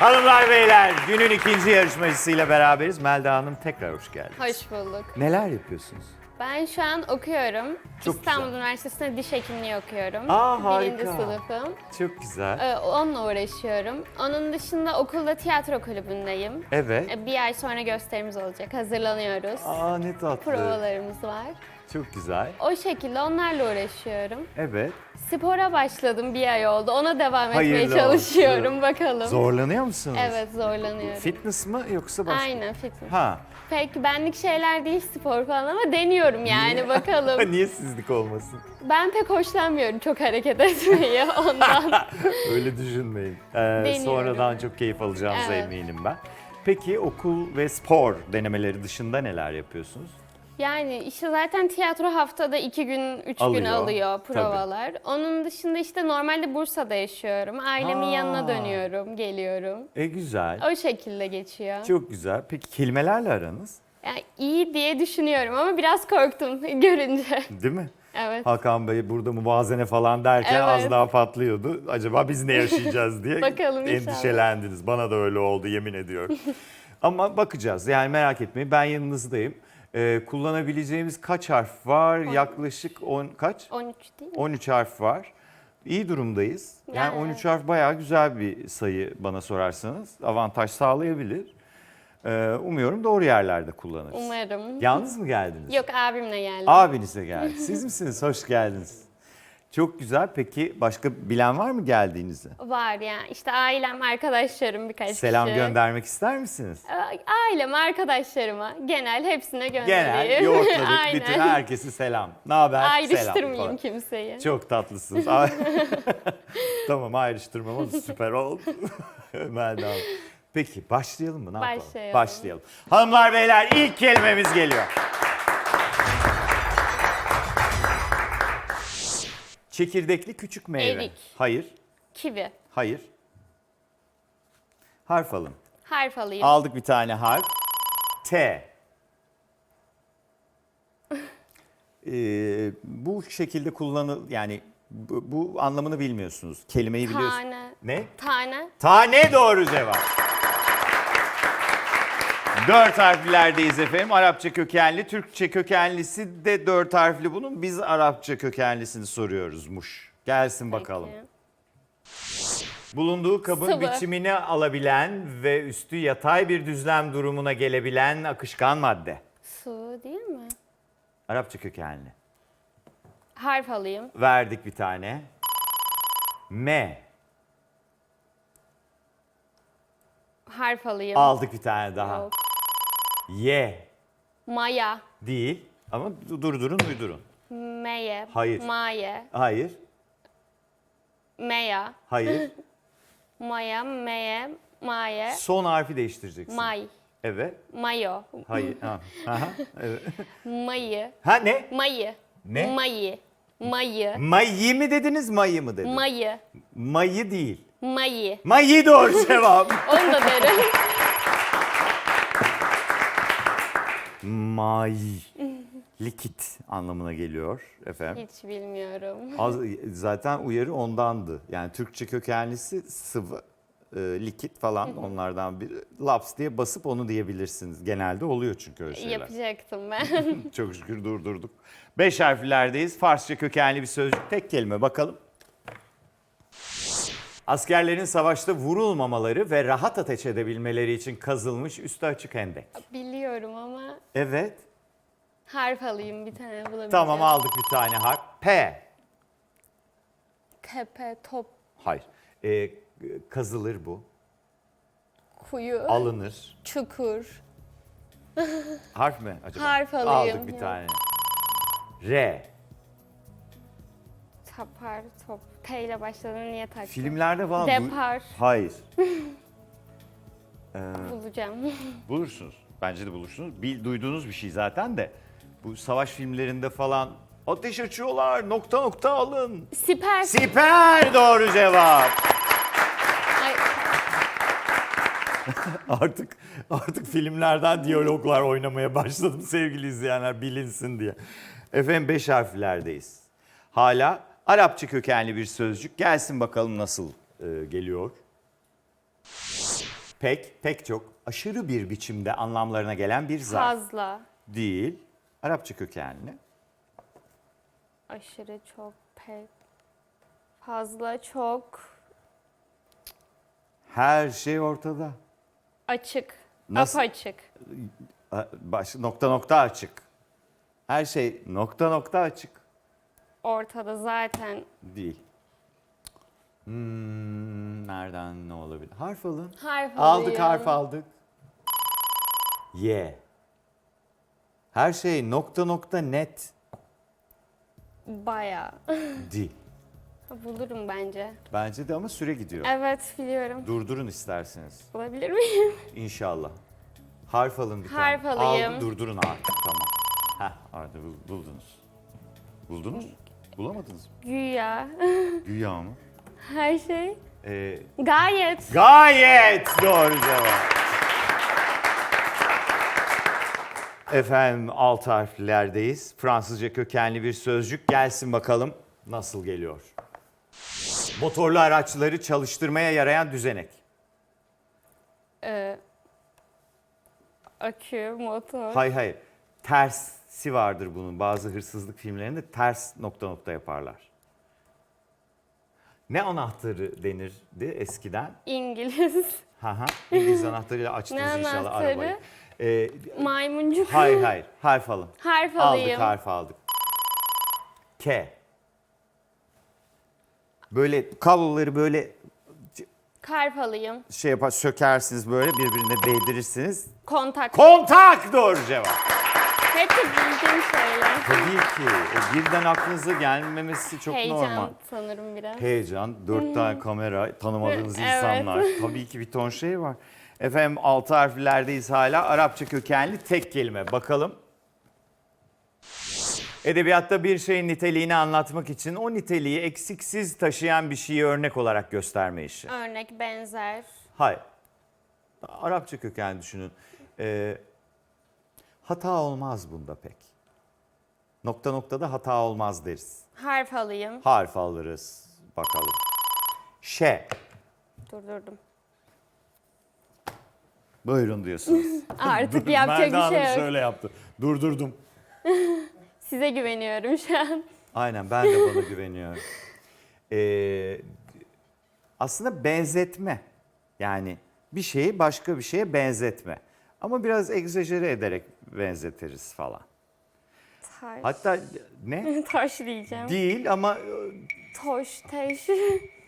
Hanımlar beyler günün ikinci yarışmacısıyla beraberiz. Melda Hanım tekrar hoş geldiniz. Hoş bulduk. Neler yapıyorsunuz? Ben şu an okuyorum. Çok İstanbul güzel. Üniversitesi'nde diş hekimliği okuyorum. Aa, harika. Birinci sınıfım. Çok güzel. Ee, onunla uğraşıyorum. Onun dışında okulda tiyatro kulübündeyim. Evet. Ee, Bir ay sonra gösterimiz olacak. Hazırlanıyoruz. Aa ne tatlı. Provalarımız var. Çok güzel. O şekilde onlarla uğraşıyorum. Evet. Spora başladım bir ay oldu. Ona devam etmeye Hayırlı çalışıyorum. olsun. Bakalım. Zorlanıyor musunuz? Evet zorlanıyorum. Fitness mı yoksa başka? Aynen fitness. Ha. Pek benlik şeyler değil spor falan ama deniyorum yani bakalım. Niye sizlik olmasın? Ben pek hoşlanmıyorum çok hareket etmeyi ondan. Öyle düşünmeyin. Ee, sonradan çok keyif alacağınıza Evet. eminim ben. Peki okul ve spor denemeleri dışında neler yapıyorsunuz? Yani işte zaten tiyatro haftada iki gün, üç gün Alıyor, alıyor tabii. provalar. Onun dışında işte normalde Bursa'da yaşıyorum. Ailemin Ha. yanına dönüyorum, geliyorum. E güzel. O şekilde geçiyor. Çok güzel. Peki kelimelerle aranız? Yani iyi diye düşünüyorum ama biraz korktum görünce. Değil mi? Evet. Hakan Bey burada muvazene falan derken Evet. az daha patlıyordu. Acaba biz ne yaşayacağız diye Bakalım inşallah. endişelendiniz. Bana da öyle oldu yemin ediyorum. Ama bakacağız yani merak etmeyin ben yanınızdayım. Ee, kullanabileceğimiz kaç harf var? Yaklaşık 10 kaç? 13 değil mi? 13 harf var. İyi durumdayız. Yani Yani 13 harf bayağı güzel bir sayı bana sorarsanız. Avantaj sağlayabilir. Ee, umuyorum doğru yerlerde kullanırız. Umarım. Yalnız mı geldiniz? Yok abimle geldim. Abinize geldi. Siz misiniz? Hoş geldiniz. Çok güzel. Peki başka bilen var mı geldiğinizi? Var yani işte ailem, arkadaşlarım birkaç Selam kişi. göndermek ister misiniz? Aileme, arkadaşlarıma, genel hepsine Genel göndereyim. yoğurtladık Aynen. bütün herkese selam. Ne haber? Selam Ayrıştırmayayım falan. kimseyi. Çok tatlısınız. Tamam ayrıştırmam ama süper oldu. Melda Hanım. Peki başlayalım mı? Ne yapalım? Başlayalım. Başlayalım. Hanımlar beyler ilk kelimemiz geliyor. Çekirdekli küçük meyve. Erik. Hayır. Kivi. Hayır. Harf alın. Harf alayım. Aldık bir tane harf. T. Ee, bu şekilde kullanıl yani bu, bu anlamını bilmiyorsunuz. Kelimeyi biliyorsunuz. Tane. Ne? Tane. Tane doğru cevap. Dört harflerdeyiz efendim. Arapça kökenli, Türkçe kökenlisi de dört harfli bunun. Biz Arapça kökenlisini soruyoruzmuş. Gelsin bakalım. Bulunduğu kabın Sıvı. biçimini alabilen ve üstü yatay bir düzlem durumuna gelebilen akışkan madde. Su değil mi? Arapça kökenli. Harf alayım. Verdik bir tane. M. Harf alayım. Aldık bir tane daha. Yok. Y. Maya. Değil ama durdurun uydurun. Meye. Hayır. Maye. Hayır. Meya. Hayır. Maya. Meye. Maye. Son harfi değiştireceksin. May. Evet. Mayo. Hayır. Ha. Aha, evet. Mayı. ha ne? Mayı. Ne? Mayı. Mayı. Mayı mı dediniz mayı mı dediniz? Mayı. Mayı değil. Mayı. Mayı doğru cevap. Onu da derim. May. Likit anlamına geliyor efendim. Hiç bilmiyorum. Az, zaten uyarı ondandı. Yani Türkçe kökenlisi sıvı, e, likit falan onlardan biri. Laps diye basıp onu diyebilirsiniz. Genelde oluyor çünkü öyle şeyler. Yapacaktım ben. Çok şükür durdurduk. Beş harflerdeyiz. Farsça kökenli bir sözcük. Tek kelime bakalım. Askerlerin savaşta vurulmamaları ve rahat ateş edebilmeleri için kazılmış üstü açık hendek. Biliyorum ama Evet. harf alayım bir tane bulabileceğim. Tamam aldık bir tane harf. P. Tepe, top, Hayır. Ee, kazılır bu. kuyu, Alınır. çukur. Harf mi acaba? Harf alayım. Aldık bir tane. R. Tapar, top. T ile başladığını niye taktın? Filmlerde falan... du- Depar. Hayır. Bulacağım. Bulursunuz. Bence de bulursunuz. Bil, duyduğunuz bir şey zaten de. Bu savaş filmlerinde falan ateş açıyorlar nokta nokta alın. Siper. Siper doğru cevap. Ay, Artık artık filmlerden diyaloglar oynamaya başladım sevgili izleyenler bilinsin diye. Efendim beş harflerdeyiz. Hala Arapça kökenli bir sözcük. Gelsin bakalım nasıl e, geliyor. Pek, pek çok, aşırı bir biçimde anlamlarına gelen bir zarf Fazla. değil. Arapça kökenli. Aşırı çok pek. Fazla çok. Her şey ortada. Açık. Nasıl? Apaçık. Baş, nokta nokta açık. Her şey nokta nokta açık. Ortada zaten. Değil. Hmm, nereden ne olabilir? Harf alın. Harf Aldık harf aldık. Y. Her şey nokta nokta net Baya. değil. Bulurum bence. Bence de ama süre gidiyor. Evet biliyorum. Durdurun isterseniz. Bulabilir miyim? İnşallah. Harf alın bir tane. Harf alayım. Aldı, durdurun artık tamam. Heh, bul- buldunuz. Buldunuz? Bulamadınız mı? Güya. Güya mı? Her şey. Ee, Gayet. Gayet doğru cevap. Efendim alt harflerdeyiz. Fransızca kökenli bir sözcük. Gelsin bakalım nasıl geliyor. Motorlu araçları çalıştırmaya yarayan düzenek. e, akü, motor. Hayır hayır. Tersi vardır bunun. Bazı hırsızlık filmlerinde ters nokta nokta yaparlar. Ne anahtarı denirdi eskiden? İngiliz. Haha. İngiliz anahtarıyla açtınız Ne inşallah anahtarı? arabayı. Ee, Maymuncuk. hayır hayır. Harf alın. Harf Aldık alayım. harf aldık. K. Böyle kabloları böyle Harf alayım. şey yapar sökersiniz böyle birbirine değdirirsiniz. Kontak. Kontak doğru cevap. Hepsi bildiğim şeyler. Tabii ki. O birden aklınıza gelmemesi çok Heyecan normal. sanırım biraz. Heyecan, dört tane kamera, tanımadığınız Evet. insanlar. Tabii ki bir ton şey var. Efendim altı harflerdeyiz hala. Arapça kökenli tek kelime. Bakalım. Edebiyatta bir şeyin niteliğini anlatmak için o niteliği eksiksiz taşıyan bir şeyi örnek olarak gösterme işi. Örnek benzer. Hayır. Arapça kökenli düşünün. Ee, hata olmaz bunda pek. Nokta noktada hata olmaz deriz. Harf alayım. Harf alırız. Bakalım. Şe. Durdurdum. Buyurun diyorsunuz. Artık yapacak Melda bir şey Hanım yok. şöyle yaptı. Durdurdum. Size güveniyorum şu an. Aynen ben de bana güveniyorum. Ee, aslında benzetme. Yani bir şeyi başka bir şeye benzetme. Ama biraz egzajere ederek benzetiriz falan. Taş. Hatta ne? Taş diyeceğim. Değil ama e, Toş, teş.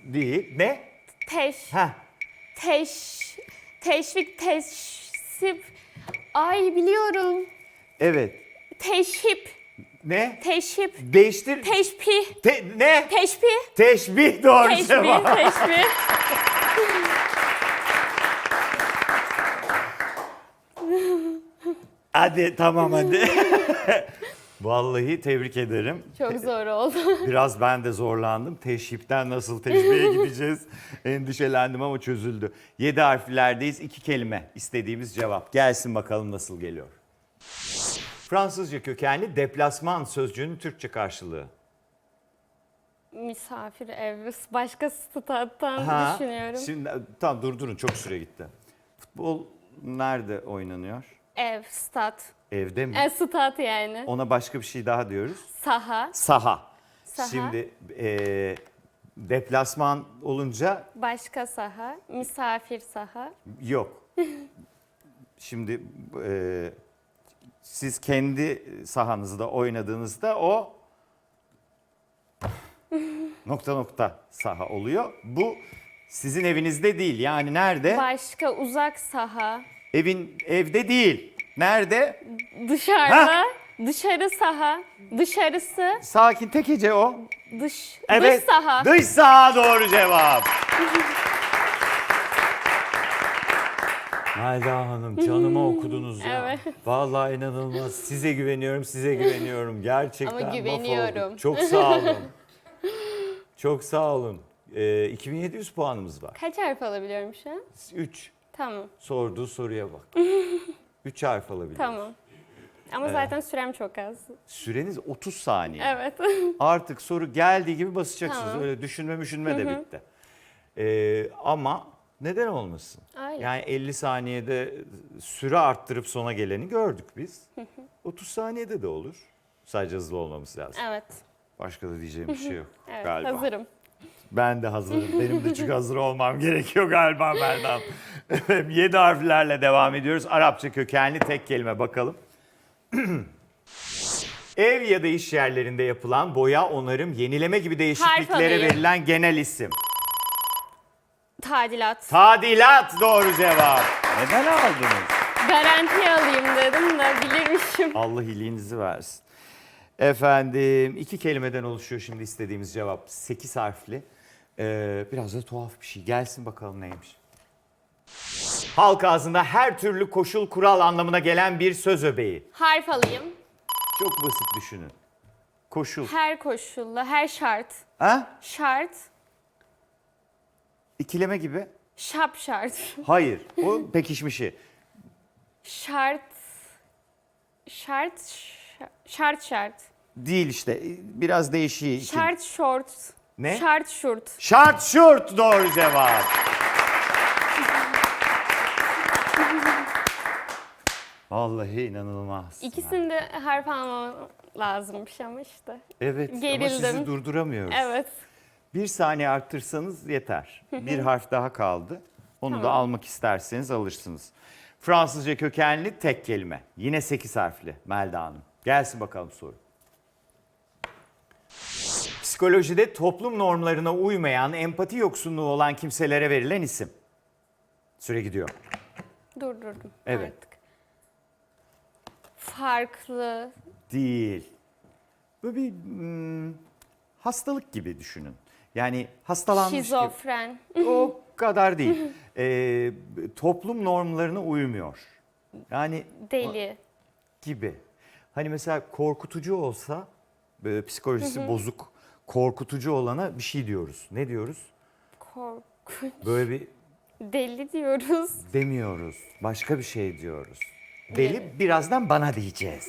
değil. Ne? Teş. Heh. Teş. Teşvik, teşsip. Ay biliyorum. Evet. Teşhip. Ne? Teşhip. Değiştir. Teşpih. Te- ne? Teşbih. Teşbih doğru Teşbih. cevap. Teşbih. Hadi tamam hadi. Vallahi tebrik ederim. Çok zor oldu. Biraz ben de zorlandım. Teşhipten nasıl teşbihe gideceğiz endişelendim ama çözüldü. 7 harflerdeyiz. iki kelime istediğimiz cevap. Gelsin bakalım nasıl geliyor. Fransızca kökenli deplasman sözcüğünün Türkçe karşılığı. Misafir ev. Başka stat'tan Ha, düşünüyorum. Şimdi tamam durdurun çok süre gitti. Futbol nerede oynanıyor? Ev, stat. Evde mi? E, stat yani. Ona başka bir şey daha diyoruz. Saha. Saha. Saha. Şimdi e, deplasman olunca Başka saha. Misafir saha. yok. Şimdi e, siz kendi sahanızda oynadığınızda o nokta nokta saha oluyor. Bu sizin evinizde değil. Yani nerede? Başka uzak saha. Evin evde değil. Nerede? Dışarıda. Dışarı saha. Dışarısı. Sakin tek hece o. Dış. Evet. Dış saha. Dış saha doğru cevap. Melda Hanım canıma okudunuz ya. Evet. Vallahi inanılmaz. Size güveniyorum, size güveniyorum. Gerçekten Ama mahvoldum. güveniyorum. Çok sağ olun. Çok sağ olun. Ee, 2700 puanımız var. Kaç harf alabiliyorum şu an? 3. Tamam. Sorduğu soruya bak. 3 harf alabiliyoruz. Tamam. Ama zaten sürem çok az. Süreniz 30 saniye. Evet. Artık soru geldiği gibi basacaksınız. Tamam. Öyle düşünme düşünme de bitti. Ee, ama Neden olmasın? Öyle. Yani 50 saniyede süre arttırıp sona geleni gördük biz. 30 saniyede de olur. Sadece hızlı olmamız lazım. Evet. Başka da diyeceğim bir şey yok Evet. galiba. Hazırım. Ben de hazırım. Benim de çünkü hazır olmam gerekiyor galiba Merdan. Efendim 7 harflerle devam ediyoruz. Arapça kökenli tek kelime bakalım. Ev ya da iş yerlerinde yapılan boya, onarım, yenileme gibi değişikliklere alayım. verilen genel isim. Tadilat. Tadilat doğru cevap. Neden aldınız? Garanti alayım dedim de bilirmişim. Allah iyiliğinizi versin. Efendim iki kelimeden oluşuyor şimdi istediğimiz cevap. Sekiz harfli. Ee, biraz da tuhaf bir şey. Gelsin bakalım neymiş. Halk ağzında her türlü koşul kural anlamına gelen bir söz öbeği. Harf alayım. Çok basit düşünün. Koşul. Her koşulla, her şart. Ha? Şart, İkileme gibi. şap şart. Hayır. O pekişmişi. Şart, şart, şa- şart şart. Değil işte. Biraz değişiği. Şart şort. Ne? Şart şurt. Şart şurt doğru cevap. Vallahi inanılmaz. İkisinde harf almam lazımmış ama işte. Evet ama Gerildim. sizi durduramıyoruz. Evet. Bir saniye arttırsanız yeter. Bir harf daha kaldı. Onu da Tamam. almak isterseniz alırsınız. Fransızca kökenli tek kelime. Yine 8 harfli Melda Hanım. Gelsin bakalım soru. Psikolojide toplum normlarına uymayan, empati yoksunluğu olan kimselere verilen isim. Süre gidiyor. Durdurdum Evet. artık. Farklı. Değil. Böyle bir hmm, hastalık gibi düşünün. Yani hastalanmış gibi. Şizofren. O kadar değil. Ee, toplum normlarına uymuyor. Yani Deli. gibi. Hani mesela korkutucu olsa, böyle psikolojisi bozuk, korkutucu olana bir şey diyoruz. Ne diyoruz? Korkunç. Böyle bir Deli diyoruz. demiyoruz. Başka bir şey diyoruz. Deli birazdan bana diyeceğiz.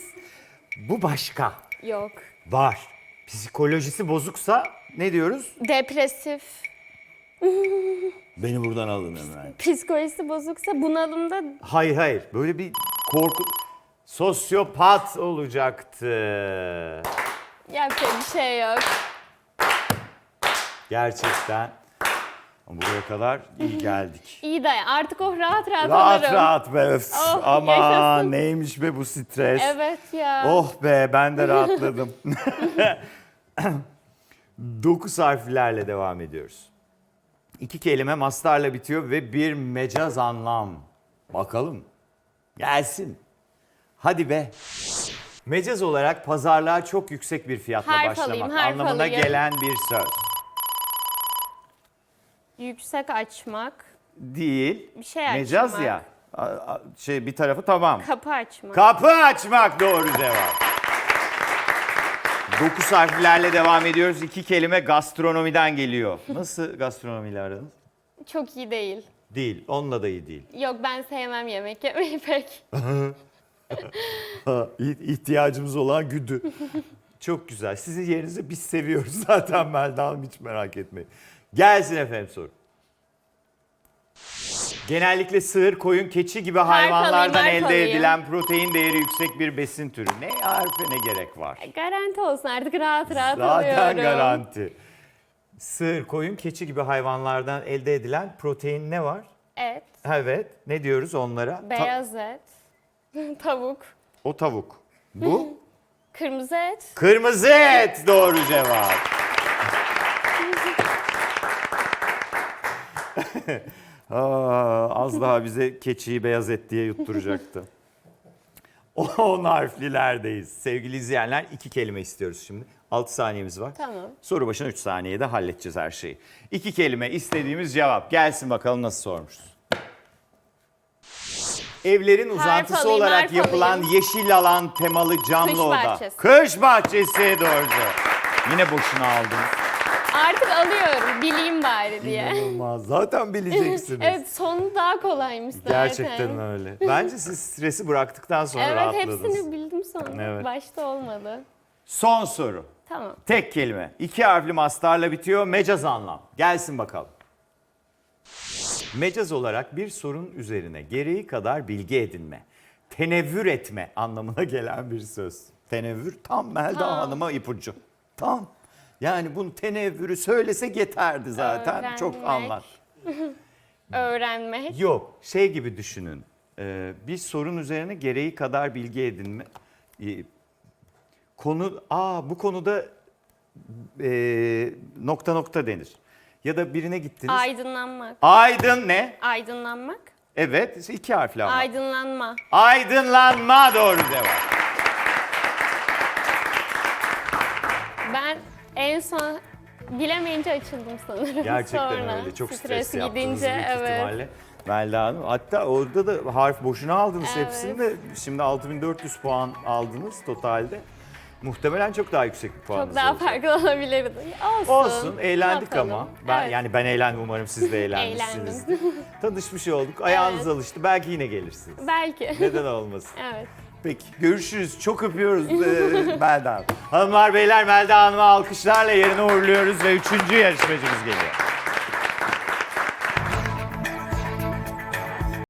Bu başka. Yok. Var. Psikolojisi bozuksa ne diyoruz? Depresif. Beni buradan alın hemen. Psikolojisi bozuksa bunalımda Hayır hayır. Böyle bir korku... Sosyopat olacaktı. yapacak bir şey yok. Gerçekten. Buraya kadar iyi geldik. İyi de artık o rahat rahat, rahat alırım. rahat be. öf. Oh, Ama yaşasın. neymiş be bu stres. Evet ya. Oh be ben de rahatladım. Dokuz harflerle devam ediyoruz. İki kelime mastarla bitiyor ve bir mecaz anlam. Bakalım. Gelsin. Hadi be. Mecaz olarak pazarlığa çok yüksek bir fiyatla Harf başlamak alayım, harf anlamına alayım. gelen bir söz. Yüksek açmak. Değil. Bir şey Mecaz açmak. ya. A- a- Şey bir tarafı tamam. Kapı açmak. Kapı açmak doğru cevap. Dokuz harflerle devam ediyoruz. İki kelime gastronomiden geliyor. Nasıl gastronomiyle aranız? Çok iyi değil. Değil. Onunla da iyi değil. Yok ben sevmem yemek yemeyi pek. Ha, ihtiyacımız olan güdü. Çok güzel. Sizin yerinizi biz seviyoruz zaten Melda Hanım hiç merak etmeyin. Gelsin efendim soru. Genellikle sığır, koyun, keçi gibi hayvanlardan harf elde alayım. edilen protein değeri yüksek bir besin türü. Ne harfe ne gerek var? Garanti olsun artık rahat rahat Zaten alıyorum. garanti. Sığır, koyun, keçi gibi hayvanlardan elde edilen protein ne var? Et, Evet. Ne diyoruz onlara? Ta- beyaz et, tavuk, o tavuk. Bu? kırmızı et. Kırmızı et doğru cevap. Aa, az daha bize keçiyi beyaz et diye yutturacaktı. 10 harflilerdeyiz. Sevgili izleyenler iki kelime istiyoruz şimdi. 6 saniyemiz var. Tamam. Soru başına 3 saniyede halledeceğiz her şeyi. İki kelime istediğimiz cevap. Gelsin bakalım nasıl sormuşuz. Evlerin uzantısı alayım, olarak harf yapılan alayım. yeşil alan temalı camlı Kış oda. bahçesi. Kış bahçesi doğru. Yine boşuna aldınız. Artık alıyorum bileyim bari diye. İnanılmaz. Zaten bileceksiniz. Evet sonu daha kolaymış zaten. Gerçekten öyle. Bence siz stresi bıraktıktan sonra Evet rahatladınız. hepsini bildim sonra. Evet. Başta olmadı. Son soru. Tamam. Tek kelime. İki harfli mastarla bitiyor. Mecaz anlam. Gelsin bakalım. Mecaz olarak bir sorun üzerine gereği kadar bilgi edinme, tenevvür etme anlamına gelen bir söz. Tenevvür tam Melda Tam. Hanım'a ipucu. Tam. Yani bunu tenevvürü söylesek yeterdi zaten. Çok Öğrenmek. anlar. Öğrenmek. Yok şey gibi düşünün. Ee, bir sorun üzerine gereği kadar bilgi edinme. Ee, konu, aa bu konuda e, nokta nokta denir. Ya da birine gittiniz. Aydınlanmak. Aydın ne? Aydınlanmak. Evet iki harfli ama. Aydınlanma. Aydınlanma doğru cevap. Ben en son bilemeyince açıldım sanırım. Gerçekten Sonra öyle. Çok stres, stres, yaptınız gidince büyük evet. ihtimalle. Melda Hanım. Hatta orada da harf boşuna aldınız Evet. hepsini de. Şimdi 6400 puan aldınız totalde. Muhtemelen çok daha yüksek bir puanınız Çok daha olacak. farklı olabilirdi. Olsun. Olsun, eğlendik yapalım? ama. Ben Evet. yani ben eğlendim umarım siz de eğlenmişsiniz. Tanışmış olduk. Ayağınız Evet. alıştı. Belki yine gelirsiniz. Belki. Neden olmasın? evet. Peki görüşürüz. Çok öpüyoruz e, Melda Hanım. Hanımlar beyler Melda Hanım'ı alkışlarla yerine uğurluyoruz ve üçüncü yarışmacımız geliyor.